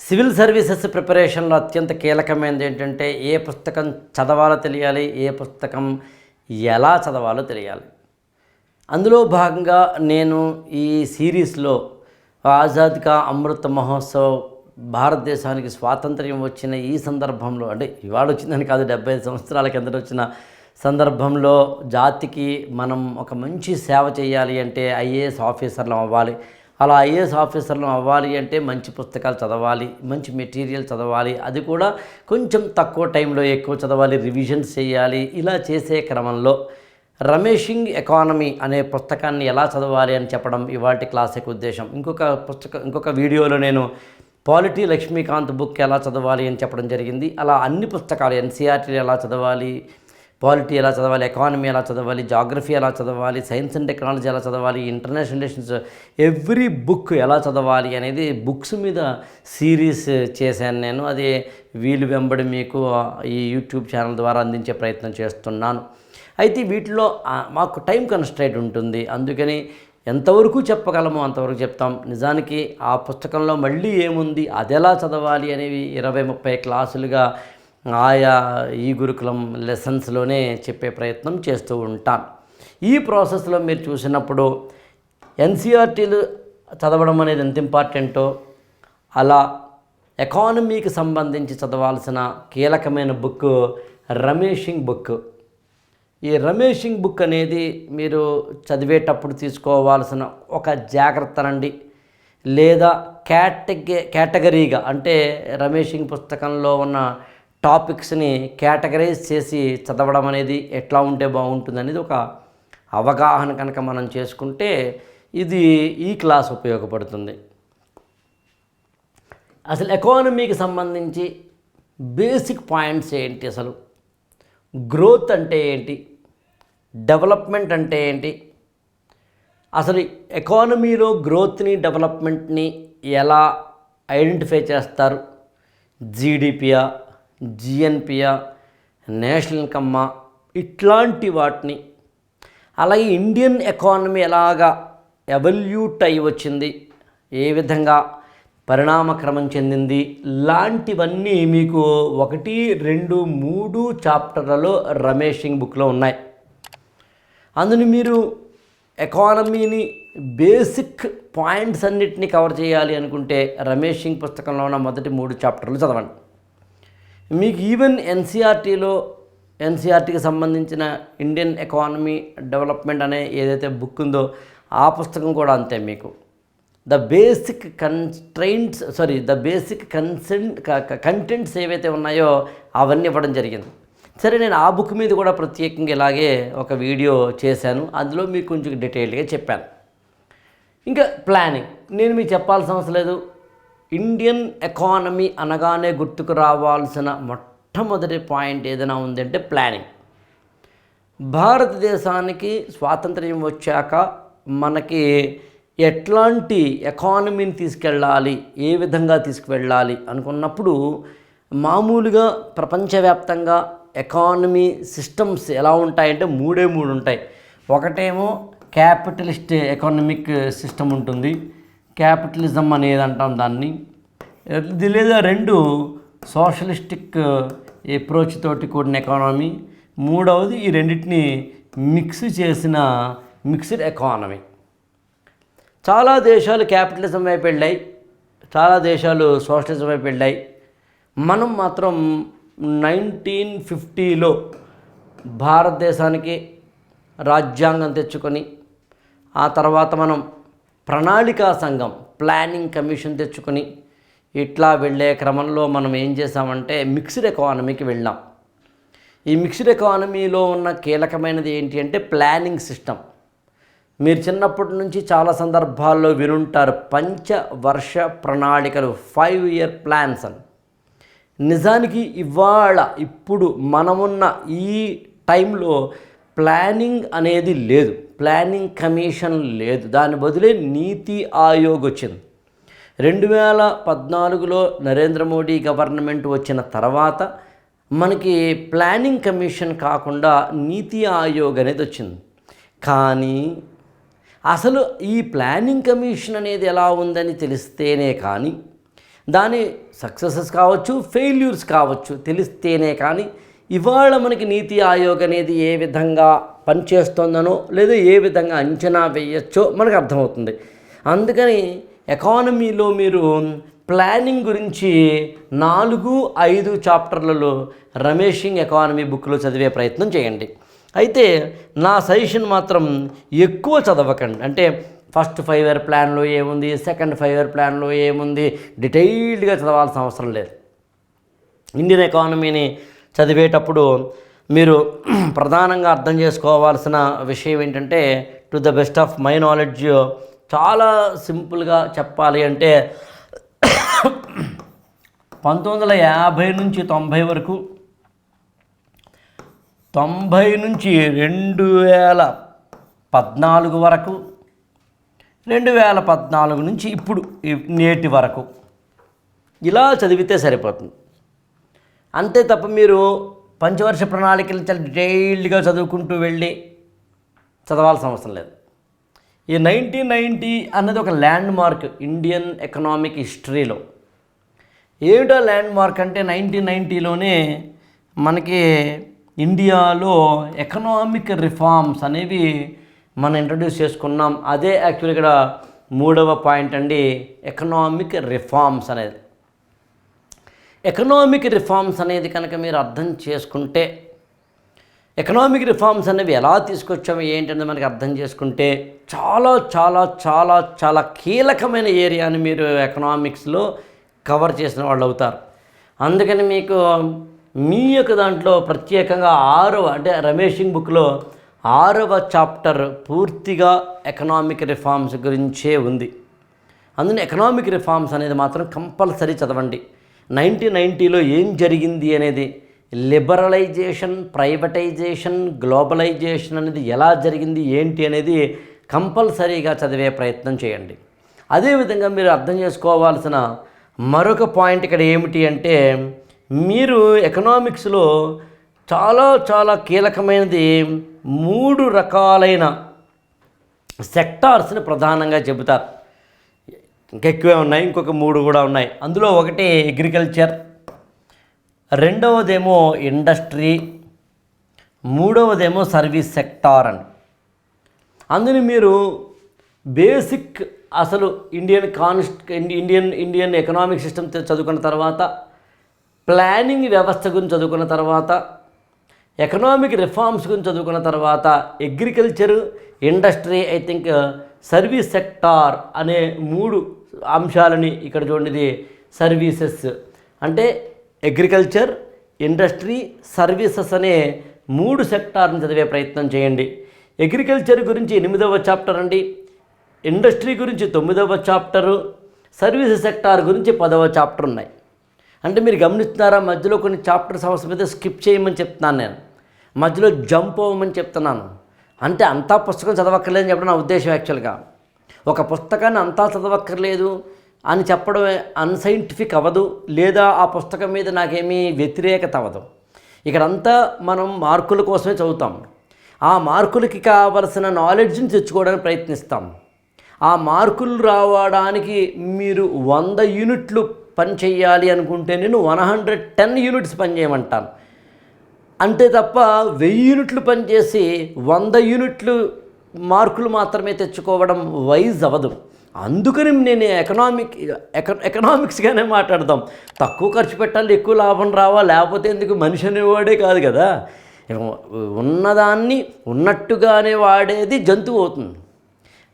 Civil services ప్రిపరేషన్లో అత్యంత కీలకమైనది ఏంటంటే ఏ పుస్తకం చదవాలో తెలియాలి ఏ పుస్తకం ఎలా చదవాలో తెలియాలి. అందులో భాగంగా నేను ఈ సిరీస్లో ఆజాద్ కా అమృత మహోత్సవ్ భారతదేశానికి స్వాతంత్ర్యం వచ్చిన ఈ సందర్భంలో అంటే ఇవాళ వచ్చిందని కాదు డెబ్బై ఐదు సంవత్సరాల కిందట వచ్చిన సందర్భంలో జాతికి మనం ఒక మంచి సేవ చేయాలి అంటే ఐఏఎస్ ఆఫీసర్లు అవ్వాలి. అలా ఐఏఎస్ ఆఫీసర్లు అవ్వాలి అంటే మంచి పుస్తకాలు చదవాలి మంచి మెటీరియల్ చదవాలి అది కూడా కొంచెం తక్కువ టైంలో ఎక్కువ చదవాలి రివిజన్స్ చేయాలి ఇలా చేసే క్రమంలో రమేషింగ్ ఎకానమీ అనే పుస్తకాన్ని ఎలా చదవాలి అని చెప్పడం ఇవాటి క్లాస్ యొక్క ఉద్దేశం. ఇంకొక పుస్తకం ఇంకొక వీడియోలో నేను పాలిటీ లక్ష్మీకాంత్ బుక్ ఎలా చదవాలి అని చెప్పడం జరిగింది. అలా అన్ని పుస్తకాలు ఎన్సీఆర్టీలు ఎలా చదవాలి పాలిటీ ఎలా చదవాలి ఎకానమీ ఎలా చదవాలి జాగ్రఫీ ఎలా చదవాలి సైన్స్ అండ్ టెక్నాలజీ ఎలా చదవాలి ఇంటర్నేషనల్ రిలేషన్స్ ఎవ్రీ బుక్ ఎలా చదవాలి అనేది బుక్స్ మీద సిరీస్ చేశాను నేను. అది వీలు వెంబడి మీకు ఈ యూట్యూబ్ ఛానల్ ద్వారా అందించే ప్రయత్నం చేస్తున్నాను. అయితే వీటిలో మాకు టైం కన్స్ట్రైట్ ఉంటుంది. అందుకని ఎంతవరకు చెప్పగలమో అంతవరకు చెప్తాం. నిజానికి ఆ పుస్తకంలో మళ్ళీ ఏముంది అది ఎలా చదవాలి అనేవి ఇరవై ముప్పై క్లాసులుగా ఆయా ఈ గురుకులం లెసన్స్లోనే చెప్పే ప్రయత్నం చేస్తూ ఉంటాను ఈ ప్రాసెస్లో మీరు చూసినప్పుడు ఎన్సీఆర్టీలు చదవడం అనేది ఎంత ఇంపార్టెంటో అలా ఎకానమీకి సంబంధించి చదవాల్సిన కీలకమైన బుక్ రమేషింగ్ బుక్. ఈ రమేషింగ్ బుక్ అనేది మీరు చదివేటప్పుడు తీసుకోవాల్సిన ఒక జాగ్రత్తనండి లేదా క్యాటగ కేటగిరీగా అంటే రమేషింగ్ పుస్తకంలో ఉన్న టాపిక్స్ని కేటగరైజ్ చేసి చదవడం అనేది ఎట్లా ఉంటే బాగుంటుంది అనేది ఒక అవగాహన కనుక మనం చేసుకుంటే ఇది ఈ క్లాస్ ఉపయోగపడుతుంది. అసలు ఎకానమీకి సంబంధించి బేసిక్ పాయింట్స్ ఏంటి అసలు? గ్రోత్ అంటే ఏంటి? డెవలప్మెంట్ అంటే ఏంటి? అసలు ఎకానమీలో గ్రోత్ని డెవలప్మెంట్ని ఎలా ఐడెంటిఫై చేస్తారు? జీడిపియా జిఎన్పియా నేషనల్ ఇన్కమ్మా ఇట్లాంటి వాటిని. అలాగే ఇండియన్ ఎకానమీ ఎలాగా ఎవల్యూట్ అయి వచ్చింది ఏ విధంగా పరిణామక్రమం చెందింది లాంటివన్నీ మీకు ఒకటి రెండు మూడు చాప్టర్లలో రమేషింగ్ బుక్లో ఉన్నాయి. అందుని మీరు ఎకానమీని బేసిక్ పాయింట్స్ అన్నిటిని కవర్ చేయాలి అనుకుంటే రమేషింగ్ పుస్తకంలో ఉన్న మొదటి మూడు చాప్టర్లు చదవండి. మీకు ఈవెన్ ఎన్సీఆర్టీలో ఎన్సీఆర్టీకి సంబంధించిన ఇండియన్ ఎకానమీ డెవలప్మెంట్ అనే ఏదైతే బుక్ ఉందో ఆ పుస్తకం కూడా అంతే మీకు. The basic constraints sorry the basic consent contents ఏవైతే ఉన్నాయో అవన్నీ ఇవ్వడం జరిగింది. సరే నేను ఆ బుక్ మీద కూడా ప్రత్యేకంగా ఇలాగే ఒక వీడియో చేశాను. అందులో మీకు కొంచెం డీటెయిల్గా చెప్పాను. ఇంకా ప్లానింగ్ నేను మీకు చెప్పాల్సిన అవసరం లేదు. ఇండియన్ ఎకానమీ అనగానే గుర్తుకు రావాల్సిన మొట్టమొదటి పాయింట్ ఏదైనా ఉందంటే ప్లానింగ్. భారతదేశానికి స్వాతంత్ర్యం వచ్చాక మనకి ఎట్లాంటి ఎకానమీని తీసుకెళ్ళాలి ఏ విధంగా తీసుకువెళ్ళాలి అనుకున్నప్పుడు మామూలుగా ప్రపంచవ్యాప్తంగా ఎకానమీ సిస్టమ్స్ ఎలా ఉంటాయంటే మూడే మూడు ఉంటాయి. ఒకటేమో క్యాపిటలిస్ట్ ఎకానమిక్ సిస్టమ్ ఉంటుంది. క్యాపిటలిజం అనేది అంటాం దాన్ని లేదా రెండు సోషలిస్టిక్ అప్రోచ్ తోటి కూడిన ఎకానమీ. మూడవది ఈ రెండింటిని మిక్స్ చేసిన మిక్స్డ్ ఎకానమీ. చాలా దేశాలు క్యాపిటలిజం వైపు వెళ్ళాయి. చాలా దేశాలు సోషలిజం వైపు వెళ్ళాయి. మనం మాత్రం నైన్టీన్ ఫిఫ్టీలో భారతదేశానికి రాజ్యాంగం తెచ్చుకొని ఆ తర్వాత మనం ప్రణాళికా సంఘం ప్లానింగ్ కమిషన్ తెచ్చుకొని ఇట్లా వెళ్ళే క్రమంలో మనం ఏం చేసామంటే మిక్స్డ్ ఎకానమీకి వెళ్ళాం. ఈ మిక్స్డ్ ఎకానమీలో ఉన్న కీలకమైనది ఏంటి అంటే ప్లానింగ్ సిస్టమ్. మీరు చిన్నప్పటి నుంచి చాలా సందర్భాల్లో వినుంటారు పంచవర్ష ప్రణాళికలు ఫైవ్ ఇయర్ ప్లాన్స్ అని. నిజానికి ఇవాళ ఇప్పుడు మనమున్న ఈ టైంలో ప్లానింగ్ అనేది లేదు. ప్లానింగ్ కమిషన్ లేదు. దాని బదులే నీతి ఆయోగ్ వచ్చింది. రెండు వేల పద్నాలుగులో నరేంద్ర మోడీ గవర్నమెంట్ వచ్చిన తర్వాత మనకి ప్లానింగ్ కమిషన్ కాకుండా నీతి ఆయోగ్ అనేది వచ్చింది. కానీ అసలు ఈ ప్లానింగ్ కమిషన్ అనేది ఎలా ఉందని తెలిస్తేనే కానీ దాని సక్సెసెస్ కావచ్చు ఫెయిల్యూర్స్ కావచ్చు తెలిస్తేనే కానీ ఇవాళ మనకి నీతి ఆయోగ్ అనేది ఏ విధంగా పనిచేస్తుందనో లేదా ఏ విధంగా అంచనా వేయచ్చో మనకు అర్థమవుతుంది. అందుకని ఎకానమీలో మీరు ప్లానింగ్ గురించి నాలుగు ఐదు చాప్టర్లలో రమేషింగ్ ఎకానమీ బుక్లో చదివే ప్రయత్నం చేయండి. అయితే నా సజెషన్ మాత్రం ఎక్కువ చదవకండి. అంటే ఫస్ట్ ఫైవ్ ఇయర్ ప్లాన్లో ఏముంది సెకండ్ ఫైవ్ ఇయర్ ప్లాన్లో ఏముంది డీటెయిల్డ్గా చదవాల్సిన అవసరం లేదు. ఇండియన్ ఎకానమీని చదివేటప్పుడు మీరు ప్రధానంగా అర్థం చేసుకోవాల్సిన విషయం ఏంటంటే to the best of my knowledge చాలా సింపుల్గా చెప్పాలి అంటే పంతొమ్మిది వందల యాభై నుంచి తొంభై వరకు తొంభై నుంచి రెండు వేల పద్నాలుగు వరకు రెండు వేల పద్నాలుగు నుంచి ఇప్పుడు నేటి వరకు. ఇలా చదివితే సరిపోతుంది. అంతే తప్ప మీరు పంచవర్ష ప్రణాళికలు చాలా డీటెయిల్డ్గా చదువుకుంటూ వెళ్ళి చదవాల్సిన అవసరం లేదు. ఈ నైన్టీన్ నైంటీ అన్నది ఒక ల్యాండ్ మార్క్ ఇండియన్ ఎకనామిక్ హిస్టరీలో. ఏమిటో ల్యాండ్ మార్క్ అంటే నైన్టీన్ నైంటీలోనే మనకి ఇండియాలో ఎకనామిక్ రిఫార్మ్స్ అనేవి మనం ఇంట్రడ్యూస్ చేసుకున్నాం. అదే యాక్చువల్ ఇక్కడ మూడవ పాయింట్ అండి ఎకనామిక్ రిఫార్మ్స్ అనేది. ఎకనామిక్ రిఫార్మ్స్ అనేది కనుక మీరు అర్థం చేసుకుంటే ఎకనామిక్ రిఫార్మ్స్ అనేవి ఎలా తీసుకొచ్చాము ఏంటనేది మనకి అర్థం చేసుకుంటే చాలా చాలా చాలా చాలా కీలకమైన ఏరియాని మీరు ఎకనామిక్స్లో కవర్ చేసిన వాళ్ళు అవుతారు. అందుకని మీకు మీ యొక్క దాంట్లో ప్రత్యేకంగా ఆరవ అంటే రమేషింగ్ బుక్లో ఆరవ చాప్టర్ పూర్తిగా ఎకనామిక్ రిఫార్మ్స్ గురించే ఉంది. అందులో ఎకనామిక్ రిఫార్మ్స్ అనేది మాత్రం కంపల్సరీ చదవండి. నైన్టీన్ నైంటీలో ఏం జరిగింది అనేది లిబరలైజేషన్ ప్రైవేటైజేషన్ గ్లోబలైజేషన్ అనేది ఎలా జరిగింది ఏంటి అనేది కంపల్సరీగా చదివే ప్రయత్నం చేయండి. అదేవిధంగా మీరు అర్థం చేసుకోవాల్సిన మరొక పాయింట్ ఇక్కడ ఏమిటి అంటే మీరు ఎకనామిక్స్లో చాలా చాలా కీలకమైనది మూడు రకాలైన సెక్టార్స్ని ప్రధానంగా చెబుతారు. ఇంకెక్కువే ఉన్నాయి ఇంకొక మూడు కూడా ఉన్నాయి. అందులో ఒకటి అగ్రికల్చర్ రెండవదేమో ఇండస్ట్రీ మూడవదేమో సర్వీస్ సెక్టార్ అని. అందుని మీరు బేసిక్ అసలు ఇండియన్ కాన్స్ట్ ఇండియన్ ఇండియన్ ఎకనామిక్ సిస్టమ్ చదువుకున్న తర్వాత ప్లానింగ్ వ్యవస్థ గురించి చదువుకున్న తర్వాత ఎకనామిక్ రిఫార్మ్స్ గురించి చదువుకున్న తర్వాత agriculture industry I think service sector అనే మూడు అంశాలని ఇక్కడ చూడండి సర్వీసెస్ అంటే అగ్రికల్చర్ ఇండస్ట్రీ సర్వీసెస్ అనే మూడు సెక్టార్ని చదివే ప్రయత్నం చేయండి. అగ్రికల్చర్ గురించి ఎనిమిదవ చాప్టర్ అండి. ఇండస్ట్రీ గురించి తొమ్మిదవ చాప్టరు సర్వీస్ సెక్టార్ గురించి పదవ చాప్టర్ ఉన్నాయి. అంటే మీరు గమనిస్తున్నారా మధ్యలో కొన్ని చాప్టర్స్ అవసరం అయితే స్కిప్ చేయమని చెప్తున్నాను నేను. మధ్యలో జంప్ అవ్వమని చెప్తున్నాను. అంటే అంతా పుస్తకం చదవక్కర్లేదని చెప్పడం నా ఉద్దేశం యాక్చువల్గా ఒక పుస్తకాన్ని అంతా చదవక్కర్లేదు అని చెప్పడం అన్సైంటిఫిక్ అవ్వదు లేదా ఆ పుస్తకం మీద నాకేమీ వ్యతిరేకత అవ్వదు. ఇక్కడంతా మనం మార్కుల కోసమే చదువుతాం. ఆ మార్కులకి కావలసిన నాలెడ్జ్ని తెచ్చుకోవడానికి ప్రయత్నిస్తాం. ఆ మార్కులు రావడానికి మీరు వంద యూనిట్లు పని చేయాలి అనుకుంటే నేను వన్ హండ్రెడ్ టెన్ యూనిట్స్ పని చేయమంటాను. అంతే తప్ప వెయ్యి యూనిట్లు పనిచేసి వంద యూనిట్లు మార్కులు మాత్రమే తెచ్చుకోవడం వైజ్ అవ్వదు. అందుకని నేను ఎకనామిక్ ఎక ఎకనామిక్స్గానే మాట్లాడదాం. తక్కువ ఖర్చు పెట్టాలి ఎక్కువ లాభం రావా? లేకపోతే ఎందుకు మనిషి అనేవాడే కాదు కదా? ఉన్నదాన్ని ఉన్నట్టుగానే వాడేది జంతువు అవుతుంది.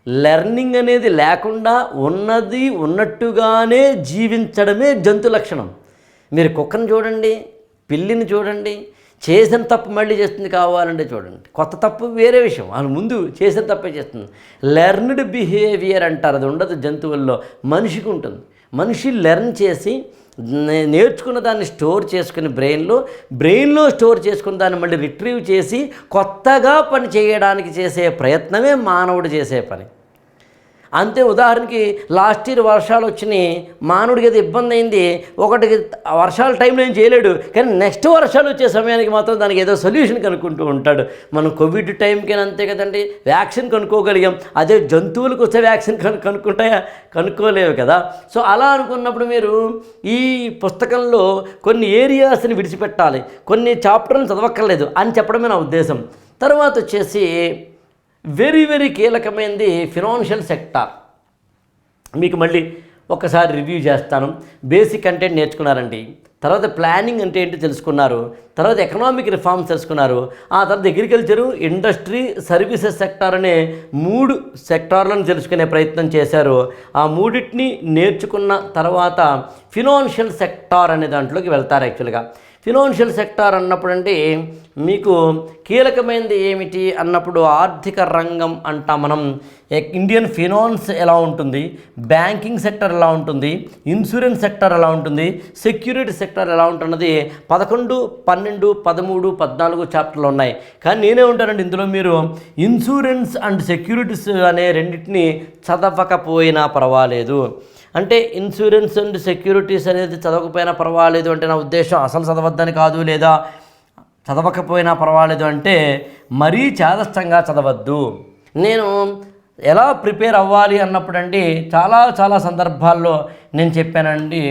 లెర్నింగ్ అనేది లేకుండా ఉన్నది ఉన్నట్టుగానే జీవించడమే జంతు లక్షణం. మీరు కుక్కను చూడండి పిల్లిని చూడండి చేసిన తప్పు మళ్ళీ చేస్తుంది కావాలంటే చూడండి. కొత్త తప్పు వేరే విషయం. వాళ్ళ ముందు చేసిన తప్పే చేస్తుంది. లెర్న్డ్ బిహేవియర్ అంటారు. అది ఉండదు జంతువుల్లో. మనిషికి ఉంటుంది. మనిషి లెర్న్ చేసి నేర్చుకున్న దాన్ని స్టోర్ చేసుకుని బ్రెయిన్లో బ్రెయిన్లో స్టోర్ చేసుకున్న దాన్ని మళ్ళీ రిట్రీవ్ చేసి కొత్తగా పని చేయడానికి చేసే ప్రయత్నమే మానవుడు చేసే పని. అంతే ఉదాహరణకి లాస్ట్ ఇయర్ వర్షాలు వచ్చినాయి మానవుడికి అది ఇబ్బంది అయింది ఒకటి వర్షాల టైంలో ఏం చేయలేడు కానీ నెక్స్ట్ వర్షాలు వచ్చే సమయానికి మాత్రం దానికి ఏదో సొల్యూషన్ కనుక్కుంటూ ఉంటాడు. మనం కోవిడ్ టైంకి అంతే కదండి వ్యాక్సిన్ కనుక్కోగలిగాం. అదే జంతువులకు వస్తే వ్యాక్సిన్ కను కనుక్కుంటాయా? కనుక్కోలేవు కదా. సో అలా అనుకున్నప్పుడు మీరు ఈ పుస్తకంలో కొన్ని ఏరియాస్ని విడిచిపెట్టాలి. కొన్ని చాప్టర్లు చదవక్కర్లేదు అని చెప్పడమే నా ఉద్దేశం. తర్వాత వచ్చేసి వెరీ వెరీ కీలకమైనది ఫినాన్షియల్ సెక్టార్. మీకు మళ్ళీ ఒకసారి రివ్యూ చేస్తాను. బేసిక్ కంటెంట్ నేర్చుకున్నారండి. తర్వాత ప్లానింగ్ అంటే ఏంటి తెలుసుకున్నారు. తర్వాత ఎకనామిక్ రిఫార్మ్స్ తెలుసుకున్నారు. ఆ తర్వాత అగ్రికల్చరు ఇండస్ట్రీ సర్వీసెస్ సెక్టార్ అనే మూడు సెక్టార్లను తెలుసుకునే ప్రయత్నం చేశారు. ఆ మూడింటిని నేర్చుకున్న తర్వాత ఫినాన్షియల్ సెక్టార్ అనే దాంట్లోకి వెళ్తారు యాక్చువల్గా. ఫినాన్షియల్ సెక్టార్ అన్నప్పుడు అంటే మీకు కీలకమైనది ఏమిటి అన్నప్పుడు ఆర్థిక రంగం అంటాం మనం ఇండియన్ ఫినాన్స్ ఎలా ఉంటుంది? బ్యాంకింగ్ సెక్టర్ ఎలా ఉంటుంది? ఇన్సూరెన్స్ సెక్టర్ ఎలా ఉంటుంది? సెక్యూరిటీ సెక్టర్ ఎలా ఉంటున్నది? పదకొండు పన్నెండు పదమూడు పద్నాలుగు చాప్టర్లు ఉన్నాయి. కానీ నేనే ఉంటానండి ఇందులో మీరు ఇన్సూరెన్స్ అండ్ సెక్యూరిటీస్ అనే రెండింటిని చదవకపోయినా పర్వాలేదు. అంటే ఇన్సూరెన్స్ అండ్ సెక్యూరిటీస్ అనేది చదవకపోయినా పర్వాలేదు అంటే నా ఉద్దేశం అసలు చదవద్దని కాదు లేదా చదవకపోయినా పర్వాలేదు అంటే మరీ చేదస్థంగా చదవద్దు. నేను ఎలా ప్రిపేర్ అవ్వాలి అన్నప్పుడండి చాలా చాలా సందర్భాల్లో నేను చెప్పానండి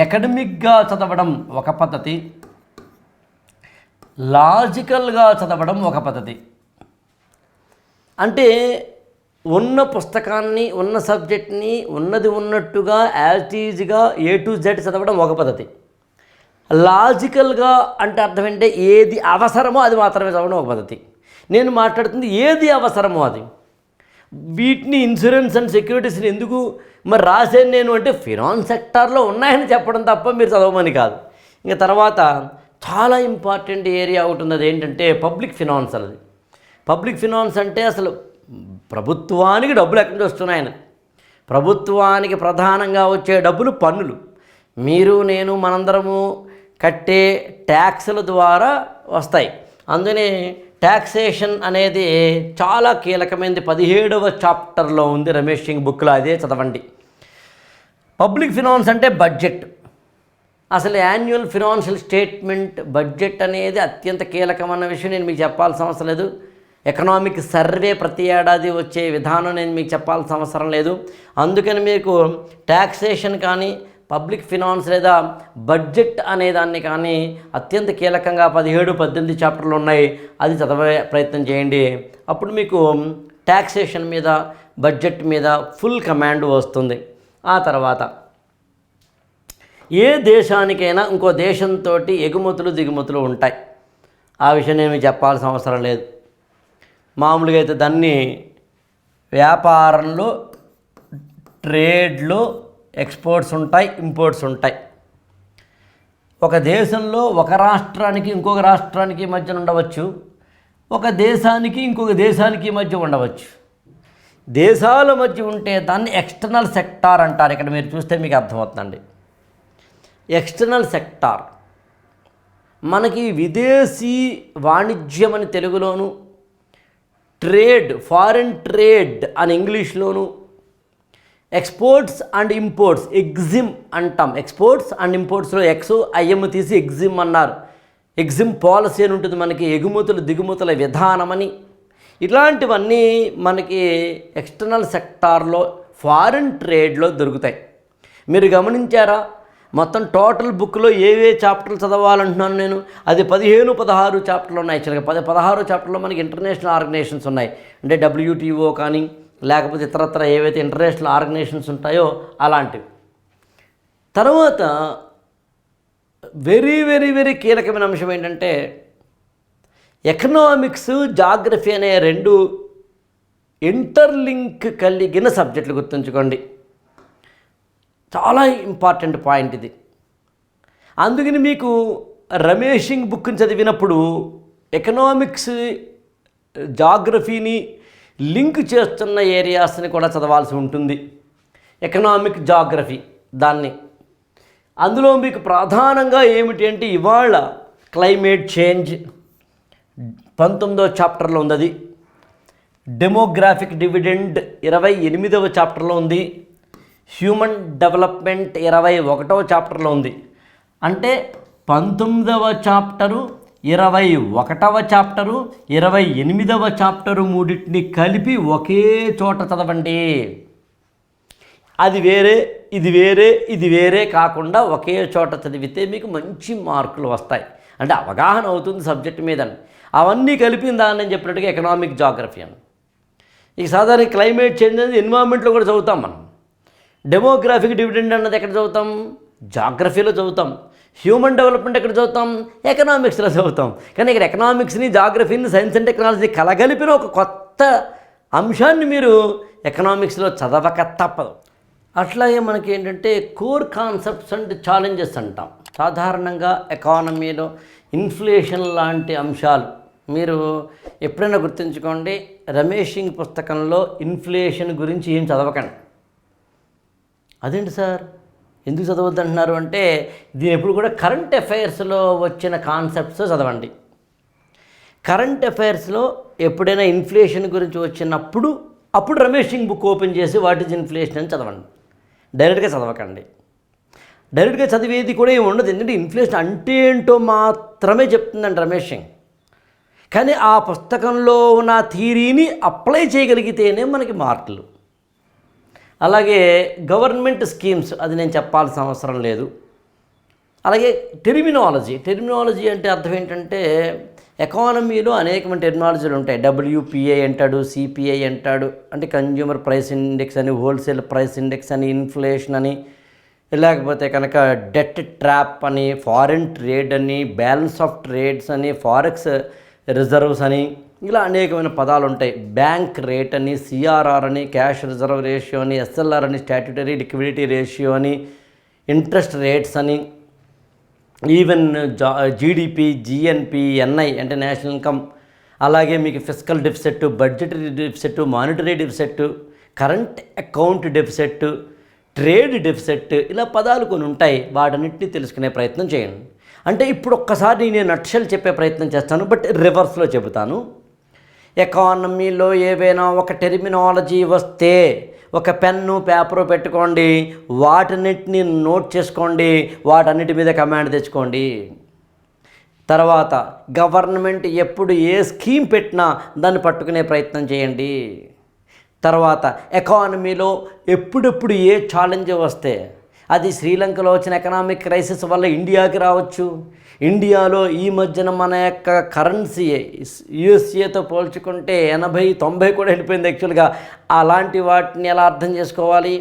అకాడమిక్గా చదవడం ఒక పద్ధతి లాజికల్గా చదవడం ఒక పద్ధతి. అంటే ఉన్న పుస్తకాన్ని ఉన్న సబ్జెక్ట్ని ఉన్నది ఉన్నట్టుగా యాజ్ ఈజ్గా ఏ టు జెడ్ చదవడం ఒక పద్ధతి. లాజికల్గా అంటే అర్థం ఏంటంటే ఏది అవసరమో అది మాత్రమే చదవడం ఒక పద్ధతి. నేను మాట్లాడుతుంది ఏది అవసరమో అది. వీటిని ఇన్సూరెన్స్ అండ్ సెక్యూరిటీస్ని ఎందుకు మరి రాశాను నేను అంటే ఫినాన్స్ సెక్టార్లో ఉన్నాయని చెప్పడం తప్ప మీరు చదవమని కాదు. ఇంకా తర్వాత చాలా ఇంపార్టెంట్ ఏరియా ఒకటి ఉంది ఏంటంటే పబ్లిక్ ఫినాన్స్ అది పబ్లిక్ ఫినాన్స్ అంటే అసలు ప్రభుత్వానికి డబ్బులు ఎక్కడి నుంచి వస్తున్నాయని ప్రభుత్వానికి ప్రధానంగా వచ్చే డబ్బులు పన్నులు. మీరు నేను మనందరము కట్టే ట్యాక్సుల ద్వారా వస్తాయి. అందుకని ట్యాక్సేషన్ అనేది చాలా కీలకమైనది పదిహేడవ చాప్టర్లో ఉంది. రమేష్ సింగ్ బుక్లో అదే చదవండి. పబ్లిక్ ఫినాన్స్ అంటే బడ్జెట్. అసలు యాన్యువల్ ఫినాన్షియల్ స్టేట్మెంట్ బడ్జెట్ అనేది అత్యంత కీలకమైన విషయం. నేను మీకు చెప్పాల్సిన అవసరం లేదు. ఎకనామిక్ సర్వే ప్రతి ఏడాది వచ్చే విధానం నేను మీకు చెప్పాల్సిన అవసరం లేదు. అందుకని మీకు ట్యాక్సేషన్ కానీ పబ్లిక్ ఫినాన్స్ లేదా బడ్జెట్ అనే దాన్ని కానీ అత్యంత కీలకంగా పదిహేడు పద్దెనిమిది చాప్టర్లు ఉన్నాయి. అది చదవే ప్రయత్నం చేయండి. అప్పుడు మీకు ట్యాక్సేషన్ మీద బడ్జెట్ మీద ఫుల్ కమాండ్ వస్తుంది. ఆ తర్వాత ఏ దేశానికైనా ఇంకో దేశంతో ఎగుమతులు దిగుమతులు ఉంటాయి. ఆ విషయం నేను చెప్పాల్సిన అవసరం లేదు. మామూలుగా అయితే దాన్ని వ్యాపారంలో ట్రేడ్లో ఎక్స్పోర్ట్స్ ఉంటాయి ఇంపోర్ట్స్ ఉంటాయి. ఒక దేశంలో ఒక రాష్ట్రానికి ఇంకొక రాష్ట్రానికి మధ్య ఉండవచ్చు. ఒక దేశానికి ఇంకొక దేశానికి మధ్య ఉండవచ్చు. దేశాల మధ్య ఉంటే దాన్ని ఎక్స్టర్నల్ సెక్టార్ అంటారు. ఇక్కడ మీరు చూస్తే మీకు అర్థమవుతుందండి. ఎక్స్టర్నల్ సెక్టార్ మనకి విదేశీ వాణిజ్యం అని తెలుగులోను ట్రేడ్ ఫారిన్ ట్రేడ్ అని ఇంగ్లీష్లోను ఎక్స్పోర్ట్స్ అండ్ ఇంపోర్ట్స్ ఎగ్జిమ్ అంటాం. ఎక్స్పోర్ట్స్ అండ్ ఇంపోర్ట్స్లో ఎక్స్ ఐఎం తీసి ఎగ్జిమ్ అన్నారు. ఎగ్జిమ్ పాలసీ అని ఉంటుంది మనకి. ఎగుమతులు దిగుమతుల విధానమని. ఇలాంటివన్నీ మనకి ఎక్స్టర్నల్ సెక్టార్లో ఫారిన్ ట్రేడ్లో దొరుకుతాయి. మీరు గమనించారా? మొత్తం టోటల్ బుక్లో ఏవే చాప్టర్లు చదవాలంటున్నాను నేను? అది పదిహేను పదహారు చాప్టర్లు ఉన్నాయి. యాక్చువల్గా పది పదహారు చాప్టర్లో మనకి ఇంటర్నేషనల్ ఆర్గనైజేషన్స్ ఉన్నాయి. అంటే డబ్ల్యూటీఓ కానీ లేకపోతే ఇతరత్ర ఏవైతే ఇంటర్నేషనల్ ఆర్గనైజేషన్స్ ఉంటాయో అలాంటివి. తర్వాత వెరీ వెరీ వెరీ కీలకమైన అంశం ఏంటంటే ఎకనామిక్స్ జాగ్రఫీ అనే రెండు ఇంటర్లింక్ కలిగిన సబ్జెక్టులు గుర్తుంచుకోండి. చాలా ఇంపార్టెంట్ పాయింట్ ఇది. అందుకని మీకు రమేషింగ్ బుక్ని చదివినప్పుడు ఎకనామిక్స్ జాగ్రఫీని లింక్ చేస్తున్న ఏరియాస్ని కూడా చదవాల్సి ఉంటుంది. ఎకనామిక్ జాగ్రఫీ దాన్ని. అందులో మీకు ప్రధానంగా ఏమిటి అంటే ఇవాళ క్లైమేట్ చేంజ్ పంతొమ్మిదో చాప్టర్లో ఉంది అది డెమోగ్రాఫిక్ డివిడెండ్ ఇరవై ఎనిమిదవ చాప్టర్లో ఉంది. హ్యూమన్ డెవలప్మెంట్ ఇరవై ఒకటవ చాప్టర్లో ఉంది. అంటే పంతొమ్మిదవ చాప్టరు ఇరవై ఒకటవ చాప్టరు ఇరవై ఎనిమిదవ చాప్టరు మూడింటిని కలిపి ఒకే చోట చదవండి. అది వేరే ఇది వేరే ఇది వేరే కాకుండా ఒకే చోట చదివితే మీకు మంచి మార్కులు వస్తాయి. అంటే అవగాహన అవుతుంది సబ్జెక్ట్ మీద. అవన్నీ కలిపిన దాన్ని చెప్పినట్టుగా ఎకనామిక్ జాగ్రఫీ అని. ఇక సాధారణ క్లైమేట్ చేంజ్ అనేది ఎన్విరాన్మెంట్లో కూడా చదువుతాం మనం. డెమోగ్రాఫిక్ డివిడెండ్ అన్నది ఎక్కడ చదువుతాం? జాగ్రఫీలో చదువుతాం. హ్యూమన్ డెవలప్మెంట్ ఎక్కడ చదువుతాం? ఎకనామిక్స్లో చదువుతాం. కానీ ఇక్కడ ఎకనామిక్స్ని జాగ్రఫీని సైన్స్ అండ్ టెక్నాలజీ కలగలిపిన ఒక కొత్త అంశాన్ని మీరు ఎకనామిక్స్లో చదవక తప్పదు. అట్లాగే మనకి ఏంటంటే కోర్ కాన్సెప్ట్స్ అండ్ ఛాలెంజెస్ అంటాం. సాధారణంగా ఎకానమీలో ఇన్ఫ్లేషన్ లాంటి అంశాలు. మీరు ఎప్పుడైనా గుర్తుంచుకోండి రమేష్ సింగ్ పుస్తకంలో ఇన్ఫ్లేషన్ గురించి ఏం చదవకండి. అదేంటి సార్? ఎందుకు చదవద్దు అంటున్నారు అంటే దీని ఎప్పుడు కూడా కరెంట్ అఫైర్స్లో వచ్చిన కాన్సెప్ట్స్ చదవండి. కరెంట్ అఫైర్స్లో ఎప్పుడైనా ఇన్ఫ్లేషన్ గురించి వచ్చినప్పుడు అప్పుడు రమేష్ సింగ్ బుక్ ఓపెన్ చేసి వాట్ ఈజ్ ఇన్ఫ్లేషన్ అని చదవండి. డైరెక్ట్గా చదవకండి. డైరెక్ట్గా చదివేది కూడా ఏమి ఉండదు. ఎందుకంటే ఇన్ఫ్లేషన్ అంటే ఏంటో మాత్రమే చెప్తుందండి రమేష్ సింగ్. కానీ ఆ పుస్తకంలో ఉన్న థీరీని అప్లై చేయగలిగితేనే మనకి మార్కులు అలాగే గవర్నమెంట్ స్కీమ్స్ అది నేను చెప్పాల్సిన అవసరం లేదు. అలాగే టెర్మినాలజీ టెర్మినాలజీ అంటే అర్థం ఏంటంటే ఎకానమీలో అనేకమైన టెర్మినాలజీలు ఉంటాయి. డబ్ల్యూపిఐ అంటాడు సిపిఐ అంటాడు. అంటే కన్జ్యూమర్ ప్రైస్ ఇండెక్స్ అని హోల్సేల్ ప్రైస్ ఇండెక్స్ అని ఇన్ఫ్లేషన్ అని లేకపోతే కనుక డెట్ ట్రాప్ అని ఫారిన్ ట్రేడ్ అని బ్యాలెన్స్ ఆఫ్ ట్రేడ్స్ అని ఫారెక్స్ రిజర్వ్స్ అని ఇలా అనేకమైన పదాలు ఉంటాయి బ్యాంక్ రేట్ అని సిఆర్ఆర్ అని క్యాష్ రిజర్వ్ రేషియో అని ఎస్ఎల్ఆర్ అని స్టాట్యుటరీ లిక్విడిటీ రేషియో అని ఇంట్రెస్ట్ రేట్స్ అని ఈవెన్ జా జీడిపి జిఎన్పి ఎన్ఐ అంటే నేషనల్ ఇన్కమ్. అలాగే మీకు fiscal deficit budgetary deficit monetary deficit current account deficit trade deficit ఇలా పదాలు కొన్ని ఉంటాయి. వాటన్నిటిని తెలుసుకునే ప్రయత్నం చేయండి. అంటే ఇప్పుడు ఒక్కసారి నేను నక్షలు చెప్పే ప్రయత్నం చేస్తాను బట్ రివర్స్లో చెబుతాను. ఎకానమీలో ఏవైనా ఒక టెర్మినాలజీ వస్తే ఒక పెన్ను పేపరు పెట్టుకోండి వాటన్నిటిని నోట్ చేసుకోండి వాటన్నిటి మీద కమాండ్ తెచ్చుకోండి. తర్వాత గవర్నమెంట్ ఎప్పుడు ఏ స్కీమ్ పెట్టినా దాన్ని పట్టుకునే ప్రయత్నం చేయండి. తర్వాత ఎకానమీలో ఎప్పుడెప్పుడు ఏ ఛాలెంజ్ వస్తే అది శ్రీలంకలో వచ్చిన ఎకనామిక్ క్రైసిస్ వల్ల ఇండియాకి రావచ్చు. ఇండియాలో ఈ మధ్యన మన యొక్క కరెన్సీ యుఎస్ఏతో పోల్చుకుంటే ఎనభై తొంభై కూడా వెళ్ళిపోయింది యాక్చువల్గా అలాంటి వాటిని ఎలా అర్థం చేసుకోవాలి?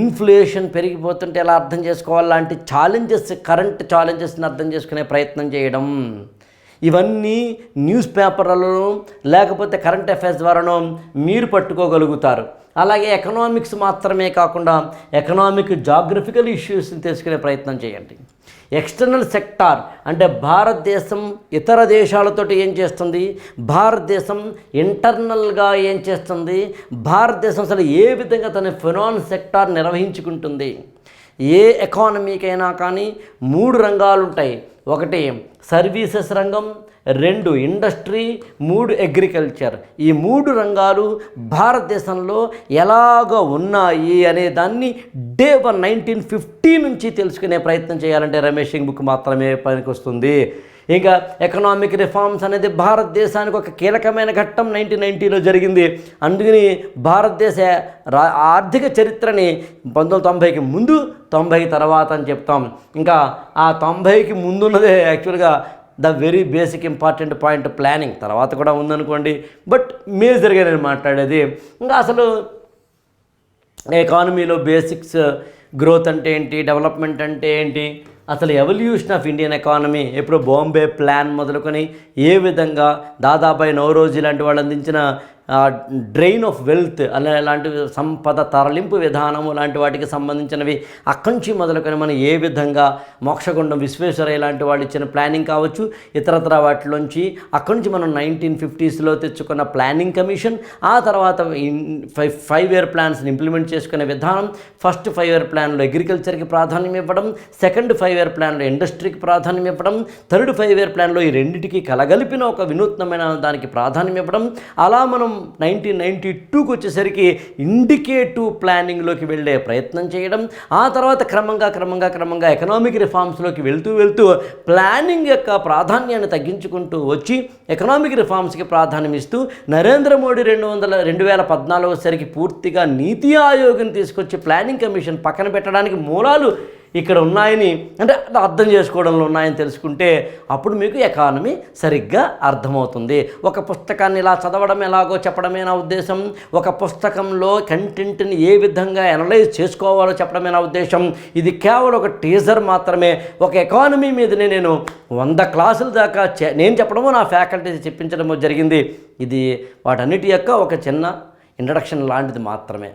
ఇన్ఫ్లేషన్ పెరిగిపోతుంటే ఎలా అర్థం చేసుకోవాలి? లాంటి ఛాలెంజెస్ కరెంట్ ఛాలెంజెస్ని అర్థం చేసుకునే ప్రయత్నం చేయడం. ఇవన్నీ న్యూస్ పేపర్లలో లేకపోతే కరెంట్ అఫైర్స్ ద్వారానో మీరు పట్టుకోగలుగుతారు. అలాగే ఎకనామిక్స్ మాత్రమే కాకుండా ఎకనామిక్ జాగ్రఫికల్ ఇష్యూస్ని తెలుసుకునే ప్రయత్నం చేయండి. ఎక్స్టర్నల్ సెక్టార్ అంటే భారతదేశం ఇతర దేశాలతోటి ఏం చేస్తుంది? భారతదేశం ఇంటర్నల్గా ఏం చేస్తుంది? భారతదేశం అసలు ఏ విధంగా తన ఫినాన్స్ సెక్టార్ నిర్వహించుకుంటుంది? ఏ ఎకానమీకైనా కానీ మూడు రంగాలు ఉంటాయి ఒకటి సర్వీసెస్ రంగం రెండు ఇండస్ట్రీ మూడు అగ్రికల్చర్. ఈ మూడు రంగాలు భారతదేశంలో ఎలాగ ఉన్నాయి అనే దాన్ని డే వన్ నైన్టీన్ ఫిఫ్టీ నుంచి తెలుసుకునే ప్రయత్నం చేయాలంటే రమేష్ సింగ్ బుక్ మాత్రమే పనికొస్తుంది. ఇంకా ఎకనామిక్ రిఫార్మ్స్ అనేది భారతదేశానికి ఒక కీలకమైన ఘట్టం నైన్టీన్ నైన్టీలో జరిగింది. అందుకని భారతదేశ రా ఆర్థిక చరిత్రని పంతొమ్మిది తొంభైకి ముందు తొంభై తర్వాత అని చెప్తాం. ఇంకా ఆ తొంభైకి ముందున్నదే యాక్చువల్గా the very basic important point planning తర్వాత కూడా ఉందనుకోండి. బట్ మేజర్గా నేను మాట్లాడేది ఇంకా అసలు ఎకానమీలో బేసిక్స్ గ్రోత్ అంటే ఏంటి డెవలప్మెంట్ అంటే ఏంటి అసలు ఎవల్యూషన్ ఆఫ్ ఇండియన్ ఎకానమీ ఎప్పుడు బాంబే ప్లాన్ మొదలుకొని ఏ విధంగా దాదాబాయి నవరోజీ లాంటి వాళ్ళు అందించిన డ్రెయిన్ ఆఫ్ వెల్త్ అలా లాంటి సంపద తరలింపు విధానము లాంటి వాటికి సంబంధించినవి అక్కడి నుంచి మొదలుకొని మనం ఏ విధంగా మోక్షగుండం విశ్వేశ్వరయ్య లాంటి వాళ్ళు ఇచ్చిన ప్లానింగ్ కావచ్చు ఇతరత్ర వాటిలోంచి అక్కడి నుంచి మనం నైన్టీన్ ఫిఫ్టీస్లో తెచ్చుకున్న ప్లానింగ్ కమిషన్ ఆ తర్వాత ఫైవ్ ఫైవ్ ఇయర్ ప్లాన్స్ని ఇంప్లిమెంట్ చేసుకునే విధానం ఫస్ట్ ఫైవ్ ఇయర్ ప్లాన్లో అగ్రికల్చర్కి ప్రాధాన్యం ఇవ్వడం సెకండ్ ఫైవ్ ఇయర్ ప్లాన్లో ఇండస్ట్రీకి ప్రాధాన్యం ఇవ్వడం థర్డ్ ఫైవ్ ఇయర్ ప్లాన్లో ఈ రెండింటికి కలగలిపిన ఒక వినూత్నమైన దానికి ప్రాధాన్యం ఇవ్వడం అలా మనం నైన్టీన్ నైంటీ టూకి వచ్చేసరికి ఇండికేటివ్ ప్లానింగ్లోకి వెళ్ళే ప్రయత్నం చేయడం ఆ తర్వాత క్రమంగా క్రమంగా క్రమంగా ఎకనామిక్ రిఫార్మ్స్లోకి వెళ్తూ వెళ్తూ ప్లానింగ్ యొక్క ప్రాధాన్యాన్ని తగ్గించుకుంటూ వచ్చి ఎకనామిక్ రిఫార్మ్స్కి ప్రాధాన్యం ఇస్తూ నరేంద్ర మోడీ రెండు వందల రెండు వేల పద్నాలుగు సరికి పూర్తిగా నీతి ఆయోగ్ని తీసుకొచ్చి ప్లానింగ్ కమిషన్ పక్కన పెట్టడానికి మూలాలు ఇక్కడ ఉన్నాయని అంటే అర్థం చేసుకోవడంలో ఉన్నాయని తెలుసుకుంటే అప్పుడు మీకు ఎకానమీ సరిగ్గా అర్థమవుతుంది. ఒక పుస్తకాన్ని ఇలా చదవడం ఎలాగో చెప్పడమే నా ఉద్దేశం. ఒక పుస్తకంలో కంటెంట్ని ఏ విధంగా అనలైజ్ చేసుకోవాలో చెప్పడమే నా ఉద్దేశం. ఇది కేవలం ఒక టీజర్ మాత్రమే. ఒక ఎకానమీ మీదనే నేను వంద క్లాసుల దాకా చే- నేను చెప్పడము నా ఫ్యాకల్టీ చెప్పించడము జరిగింది. ఇది వాటన్నిటి యొక్క ఒక చిన్న ఇంట్రడక్షన్ లాంటిది మాత్రమే.